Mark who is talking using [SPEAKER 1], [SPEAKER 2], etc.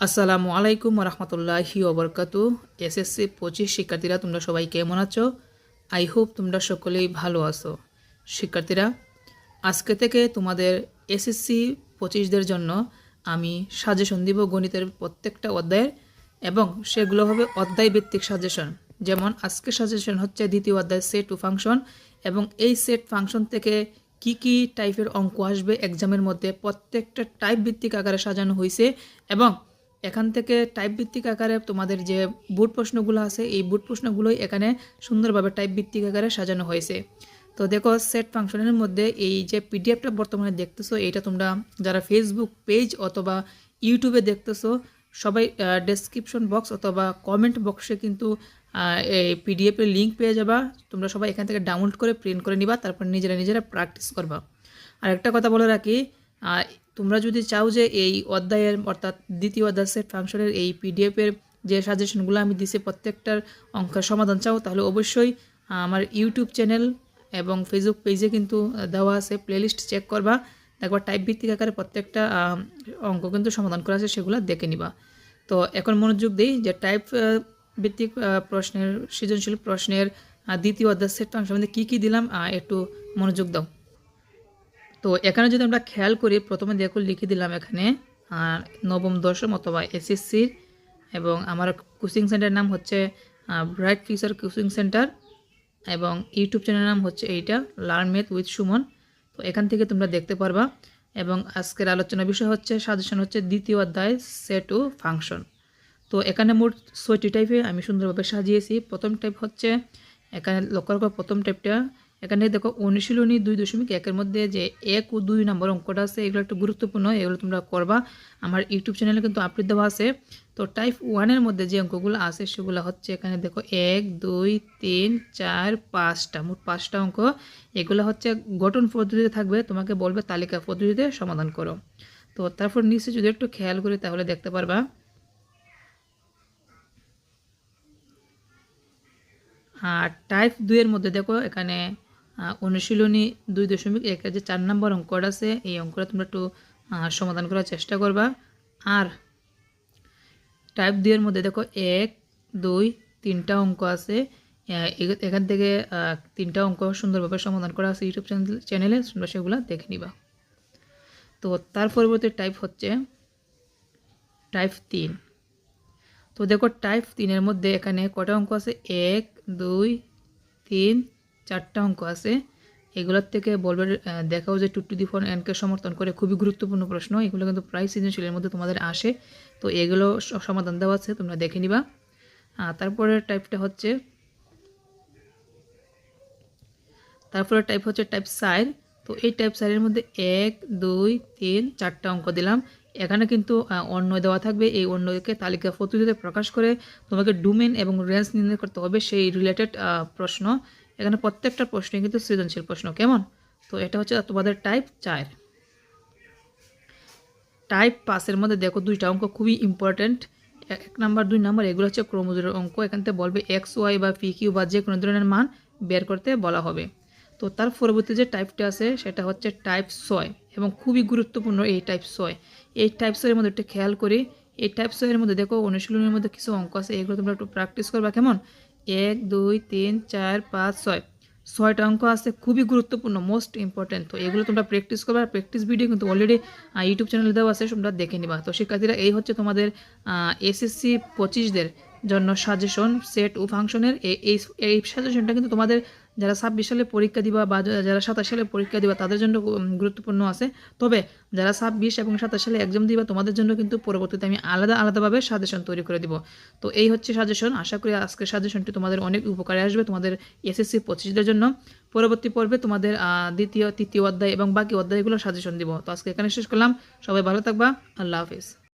[SPEAKER 1] আসসালামু আলাইকুম রহমতুল্লাহি ওবরকাতু। এসএসসি পঁচিশ শিক্ষার্থীরা, তোমরা সবাই কেমন আছো? আই হোপ তোমরা সকলেই ভালো আছো। শিক্ষার্থীরা, আজকে থেকে তোমাদের এসএসসি পঁচিশদের জন্য আমি সাজেশন দিব গণিতের প্রত্যেকটা অধ্যায়ের এবং সেগুলো হবে অধ্যায় ভিত্তিক সাজেশন। যেমন, আজকে সাজেশন হচ্ছে দ্বিতীয় অধ্যায় সেট টু ফাংশন এবং এই সেট ফাংশন থেকে কি কি টাইপের অঙ্ক আসবে? এক্সামের মধ্যে প্রত্যেকটা টাইপ ভিত্তিক আকারে সাজানো হয়েছে এবং এখান থেকে টাইপ ভিত্তিক আকারে তোমাদের যে বুট প্রশ্নগুলো আছে, এই বুট প্রশ্নগুলোই এখানে সুন্দরভাবে টাইপ ভিত্তিক আকারে সাজানো হয়েছে। তো দেখো সেট ফাংশনের মধ্যে এই যে পিডিএফটা বর্তমানে দেখতেছো, এইটা তোমরা যারা ফেসবুক পেজ অথবা ইউটিউবে দেখতেছো, সবাই ডেসক্রিপশন বক্স অথবা কমেন্ট বক্সে কিন্তু এই পিডিএফের লিঙ্ক পেয়ে যাবা। তোমরা সবাই এখান থেকে ডাউনলোড করে প্রিন্ট করে নিবা, তারপর নিজেরা নিজেরা প্র্যাকটিস করবা। আর একটা কথা বলে রাখি তোমরা যদি চাও যে এই অধ্যায়ের, অর্থাৎ দ্বিতীয় অধ্যায় সেট ফাংশনের এই পিডিএফের যে সাজেশনগুলো আমি দিছি প্রত্যেকটার অঙ্কের সমাধান চাও, তাহলে অবশ্যই আমার ইউটিউব চ্যানেল এবং ফেসবুক পেজে কিন্তু দেওয়া আছে, প্লেলিস্ট চেক করবা একবার টাইপ ভিত্তিক আকারে প্রত্যেকটা অঙ্ক কিন্তু সমাধান করা আছে, সেগুলো দেখে নিবা। তো এখন মনোযোগ দিই যে টাইপ ভিত্তিক প্রশ্নের, সৃজনশীল প্রশ্নের দ্বিতীয় অধ্যায় সেট ফাংশন মধ্যে কী কী দিলাম একটু মনোযোগ দাও। তো এখানে যদি আমরা খেয়াল করি, প্রথমে দেখো লিখে দিলাম এখানে নবম, দশম অথবা এসএসসির এবং আমার কোচিং সেন্টারের নাম হচ্ছে ব্রাইট ফিউচার কোচিং সেন্টার এবং ইউটিউব চ্যানেলের নাম হচ্ছে এইটা লার্ন মেথ উইথ সুমন তো এখান থেকে তোমরা দেখতে পারবা এবং আজকের আলোচনার বিষয় হচ্ছে সাজেশন হচ্ছে দ্বিতীয় অধ্যায় সেট ও ফাংশন তো এখানে মোট ছয়টি টাইপে আমি সুন্দরভাবে সাজিয়েছি। প্রথম টাইপ হচ্ছে, এখানে লক্ষ্য রাখো, প্রথম টাইপটা এখানে দেখো অনুশীলনী দুই দশমিক একের মধ্যে যে এক ও দুই নম্বর অঙ্কটা আছে, এগুলো একটু গুরুত্বপূর্ণ, এগুলো তোমরা করবা। আমার ইউটিউব চ্যানেলে কিন্তু আপলোড দেওয়া আছে। তো টাইপ ওয়ানের মধ্যে যে অঙ্কগুলো আছে, সেগুলো হচ্ছে এখানে দেখো এক, দুই, তিন, চার, পাঁচটা, মোট পাঁচটা অঙ্ক। এগুলো হচ্ছে গঠন পদ্ধতিতে থাকবে, তোমাকে বলবে তালিকা পদ্ধতিতে সমাধান করো। তো তারপর নিচে যদি একটু খেয়াল করি, তাহলে দেখতে পারবা। আর টাইপ দুইয়ের মধ্যে দেখো এখানে অনুশীলনী দুই দশমিক একের যে চার নম্বর অঙ্কটা আছে, এই অঙ্কটা তোমরা একটু সমাধান করার চেষ্টা করবা। আর টাইপ দুইয়ের মধ্যে দেখো এক, দুই, তিনটা অঙ্ক আছে। এখান থেকে তিনটা অঙ্ক সুন্দরভাবে সমাধান করা আছে ইউটিউব চ্যানেল চ্যানেলে, তোমরা সেগুলো দেখে নিবা। তো তার পরবর্তী টাইপ হচ্ছে টাইপ তিন। তো দেখো টাইপ তিনের মধ্যে এখানে কটা অঙ্ক আছে? এক, দুই, তিন চারটা অঙ্ক আছে। এগুলোর থেকে বলবে আহ, দেখাও যে টু টু দি ফোন এনকে সমর্থন করে খুবই গুরুত্বপূর্ণ প্রশ্ন। এগুলো কিন্তু প্রায় সৃজনশীলের মধ্যে তোমাদের আসে। তো এগুলো সমাধান দেওয়া আছে তোমরা দেখে নিবা। তারপরে টাইপটা হচ্ছে তারপরে টাইপ হচ্ছে টাইপ সাইড তো এই টাইপ সাইডের মধ্যে এক দুই তিন চারটা অঙ্ক দিলাম। এখানে কিন্তু অন্য দেওয়া থাকবে। এই অন্যকে তালিকা পদ্ধতিতে প্রকাশ করে তোমাকে ডোমেন এবং রেঞ্জ নির্ণয় করতে হবে সেই রিলেটেড প্রশ্ন। এখানে প্রত্যেকটা প্রশ্নই কিন্তু সৃজনশীল প্রশ্ন, কেমন? তো এটা হচ্ছে তোমাদের টাইপ চার। টাইপ পাসের মধ্যে দেখো দুইটা অঙ্ক খুবই ইম্পর্ট্যান্ট এক নাম্বার, দুই নাম্বার, এগুলো হচ্ছে ক্রোমোজোমের অঙ্ক। এখান থেকে বলবে এক্স ওয়াই বা পি কিউ বা যে কোনো ধরনের মান বের করতে বলা হবে। তো তার পরবর্তী যে টাইপটা আছে, সেটা হচ্ছে টাইপ ছয় এবং খুবই গুরুত্বপূর্ণ এই টাইপ ছয়। এই টাইপ ছয়ের মধ্যে একটু খেয়াল করি, এই টাইপ ছয়ের মধ্যে দেখো অনুশীলনের মধ্যে কিছু অঙ্ক আছে, এগুলো তোমরা একটু প্র্যাকটিস করবা, কেমন? এক, দুই, তিন, চার, পাঁচ, ছয়। ছয়টা অঙ্ক আছে, খুবই গুরুত্বপূর্ণ মোস্ট ইম্পর্টেন্ট তো এগুলো তোমরা প্র্যাকটিস করবে আর প্র্যাকটিস ভিডিও কিন্তু অলরেডি ইউটিউব চ্যানেলে দেওয়া আছে, তোমরা দেখে নিবা। তো শিক্ষার্থীরা এই হচ্ছে তোমাদের এসএসসি পঁচিশদের জন্য সাজেশন সেট ও ফাংশনের এই এই সাজেশনটা কিন্তু তোমাদের যারা ছাব্বিশ সালে পরীক্ষা দিবা বা যারা সাতাশ সালে পরীক্ষা দিবা, তাদের জন্য গুরুত্বপূর্ণ আছে। তবে যারা ছাব্বিশ এবং সাতাশ সালে এক্সাম দিবা, তোমাদের জন্য কিন্তু পরবর্তীতে আমি আলাদা, আলাদাভাবে সাজেশন তৈরি করে দিব। তো এই হচ্ছে সাজেশন আশা করি আজকের সাজেশনটি তোমাদের অনেক উপকারে আসবে তোমাদের এসএসসি পঁচিশদের জন্য। পরবর্তী পর্বে তোমাদের দ্বিতীয়, তৃতীয় অধ্যায় এবং বাকি অধ্যায়গুলো সাজেশন দিব। তো আজকে এখানে শেষ করলাম। সবাই ভালো থাকবা। আল্লাহ হাফিজ।